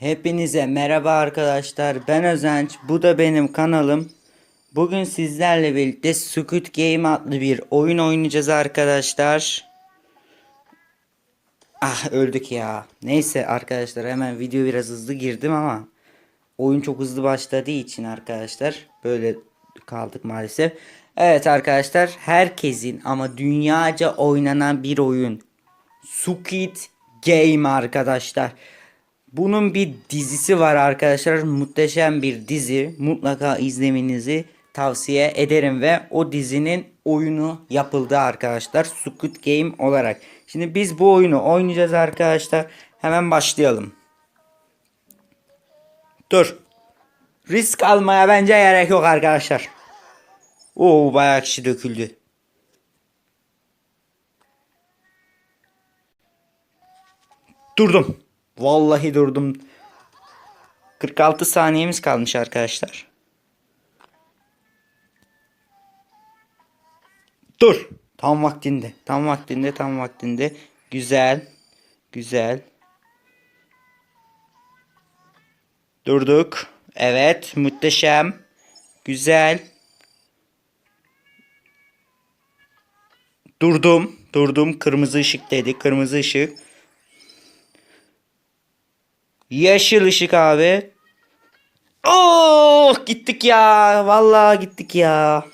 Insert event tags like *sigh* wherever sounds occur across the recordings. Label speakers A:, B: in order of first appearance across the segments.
A: Hepinize merhaba arkadaşlar. Ben Özenç. Bu da benim kanalım. Bugün sizlerle birlikte Squid Game adlı bir oyun oynayacağız arkadaşlar. Ah öldük ya. Neyse arkadaşlar hemen video biraz hızlı girdim ama oyun çok hızlı başladığı için arkadaşlar böyle kaldık maalesef. Evet arkadaşlar herkesin ama dünyaca oynanan bir oyun. Squid Game arkadaşlar. Bunun bir dizisi var arkadaşlar. Muhteşem bir dizi. Mutlaka izlemenizi tavsiye ederim ve o dizinin oyunu yapıldı arkadaşlar. Squid Game olarak. Şimdi biz bu oyunu oynayacağız arkadaşlar. Hemen başlayalım. Dur. Risk almaya bence gerek yok arkadaşlar. Oo bayağı kişi döküldü. Durdum. Vallahi durdum. 46 saniyemiz kalmış arkadaşlar. Dur. Tam vaktinde. Tam vaktinde. Tam vaktinde. Güzel. Güzel. Durduk. Evet. Muhteşem. Güzel. Durdum. Durdum. Kırmızı ışık dedi. Kırmızı ışık. Yeşil ışık abi. Oh gittik ya. Vallahi gittik ya.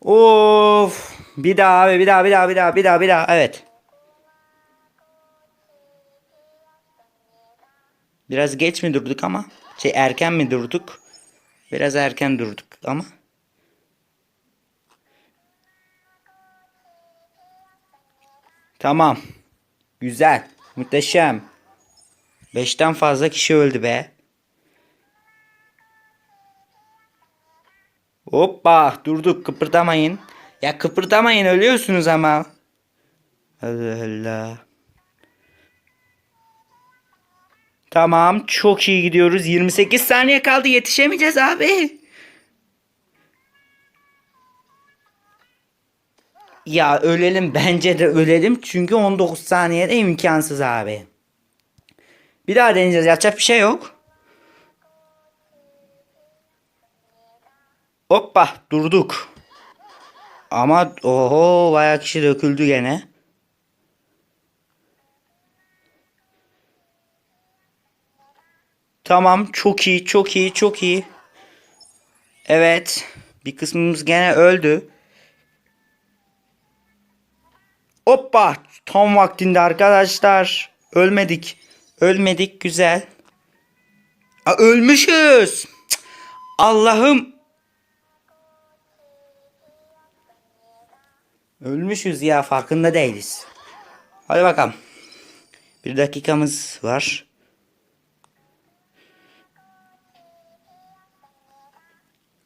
A: Of. Bir daha abi bir daha bir daha bir daha bir daha bir daha. Evet. Biraz geç mi durduk ama? Şey erken mi durduk? Biraz erken durduk ama. Tamam. Güzel. Muhteşem. Beşten fazla kişi öldü be. Hoppa durduk kıpırdamayın. Ya kıpırdamayın ölüyorsunuz ama. Allah Allah. Tamam çok iyi gidiyoruz. 28 saniye kaldı yetişemeyeceğiz abi. Ya ölelim bence de ölelim çünkü 19 saniyede imkansız abi. Bir daha deneyeceğiz. Yapacak bir şey yok. Hoppa durduk. Ama oho bayağı kişi döküldü gene. Tamam çok iyi çok iyi çok iyi. Evet bir kısmımız gene öldü. Hoppa tam vaktinde arkadaşlar. Ölmedik. Ölmedik güzel. Aa, ölmüşüz. Allah'ım. Ölmüşüz ya farkında değiliz. Hadi bakalım. Bir dakikamız var.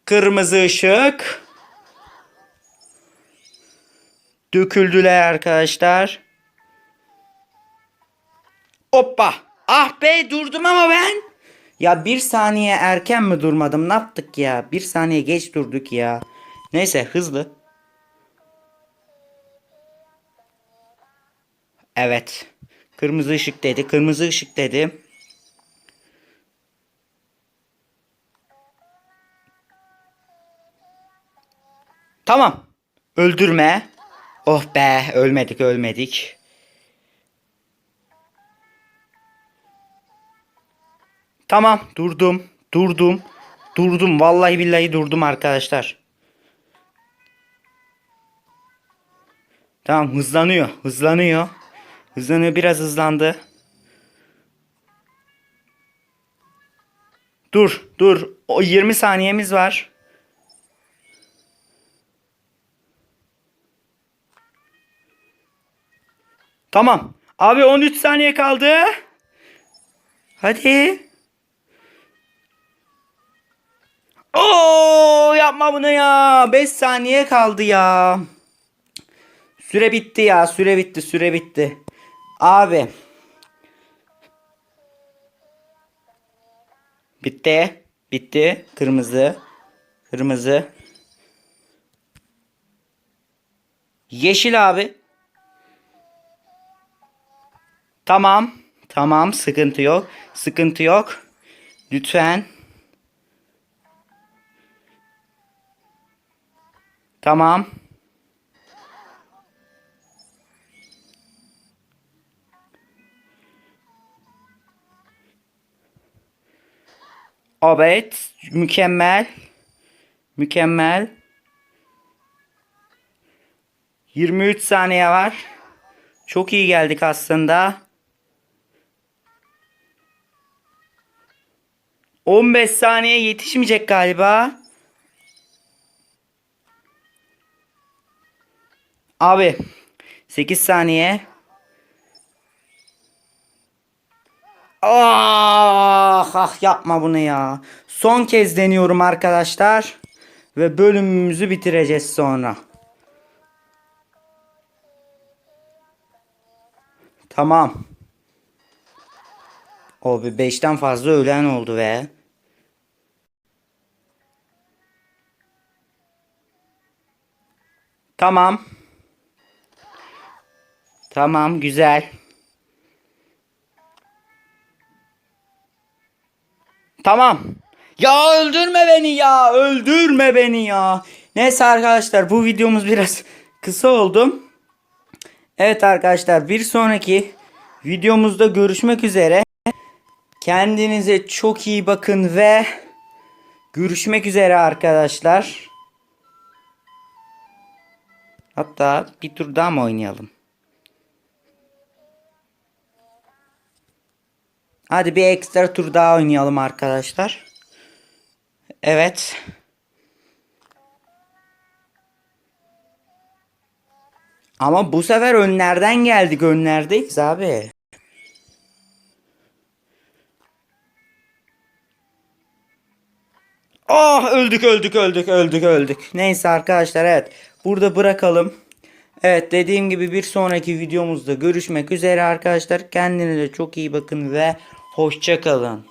A: Kırmızı ışık. Döküldüler arkadaşlar. Hoppa. Ah be durdum ama ben. Ya bir saniye erken mi durmadım? Ne yaptık ya? Bir saniye geç durduk ya. Neyse hızlı. Evet. Kırmızı ışık dedi. Kırmızı ışık dedi. Tamam. Öldürme. Oh be ölmedik ölmedik. Tamam durdum. Durdum. Durdum. Vallahi billahi durdum arkadaşlar. Tamam hızlanıyor. Hızlanıyor. Hızlanıyor. Biraz hızlandı. Dur. Dur. O 20 saniyemiz var. Tamam. Abi 13 saniye kaldı. Hadi. Yapma bunu ya. 5 saniye kaldı ya. Süre bitti ya. Süre bitti. Süre bitti. Abi. Bitti. Bitti. Kırmızı. Kırmızı. Yeşil abi. Tamam. Tamam sıkıntı yok. Sıkıntı yok. Lütfen. Tamam. Evet. Mükemmel. Mükemmel. 23 saniye var. Çok iyi geldik aslında. 15 saniye yetişmeyecek galiba. Abi 8 saniye. Ah, ah yapma bunu ya. Son kez deniyorum arkadaşlar. Ve bölümümüzü bitireceğiz sonra. Tamam. O bir 5'ten fazla ölen oldu ve. Tamam. Tamam güzel. Tamam. Ya öldürme beni ya. Öldürme beni ya. Neyse arkadaşlar bu videomuz biraz *laughs* kısa oldu. Evet arkadaşlar bir sonraki videomuzda görüşmek üzere. Kendinize çok iyi bakın ve görüşmek üzere arkadaşlar. Hatta bir tur daha mı oynayalım? Hadi bir ekstra tur daha oynayalım arkadaşlar. Evet. Ama bu sefer önlerden geldik. Önlerdeyiz abi. Ah öldük öldük öldük öldük öldük. Neyse arkadaşlar evet. Burada bırakalım. Evet dediğim gibi bir sonraki videomuzda görüşmek üzere arkadaşlar. Kendinize çok iyi bakın ve hoşça kalın.